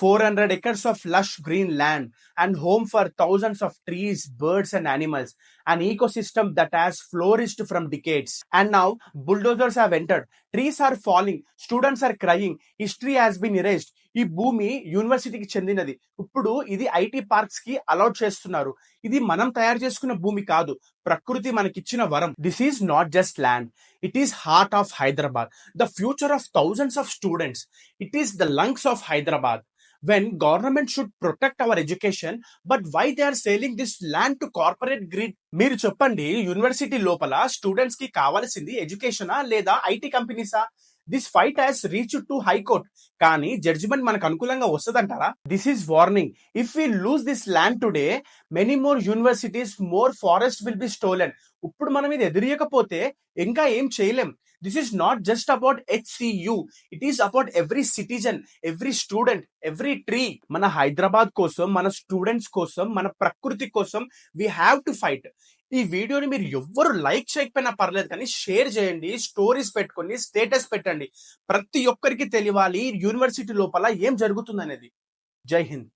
400 acres of lush green land and home for thousands of trees, birds, and animals. An ecosystem that has flourished from decades. And now bulldozers have entered. Trees are falling. Students are crying. History has been erased. ఈ భూమి యూనివర్సిటీకి చెందినది ఇప్పుడు ఇది IT పార్క్స్కి allot చేస్తున్నారు ఇది మనం తయారు చేసుకున్న భూమి కాదు ప్రకృతి మనకిచ్చిన వరం this is not just land it is heart of Hyderabad the future of thousands of students it is the lungs of Hyderabad when government should protect our education but why they are selling this land to corporate greed మీరు చెప్పండి university లోపల స్టూడెంట్స్కి కావాల్సింది ఎడ్యుకేషనా లేదా IT కంపెనీసా this fight has reach to high court కానీ judgement మనకు అనుకూలంగా వస్తుందంటారా? This is warning if we lose this land today many more universities more forest will be stolen ఇప్పుడు మనం ఇది ఎదురియకపోతే ఇంకా ఏం చేయలేం. This is not just about HCU it is about every citizen every student every tree మన హైదరాబాద్ కోసం మన స్టూడెంట్స్ కోసం మన ప్రకృతి కోసం వీ హ్యావ్ టు ఫైట్ ఈ వీడియోని మీరు ఎవ్వరు లైక్ చేయకపోయినా పర్లేదు కానీ షేర్ చేయండి స్టోరీస్ పెట్టుకోండి స్టేటస్ పెట్టండి. ప్రతి ఒక్కరికి తెలియాలి యూనివర్సిటీ లోపల ఏం జరుగుతుంది అనేది జై హింద్.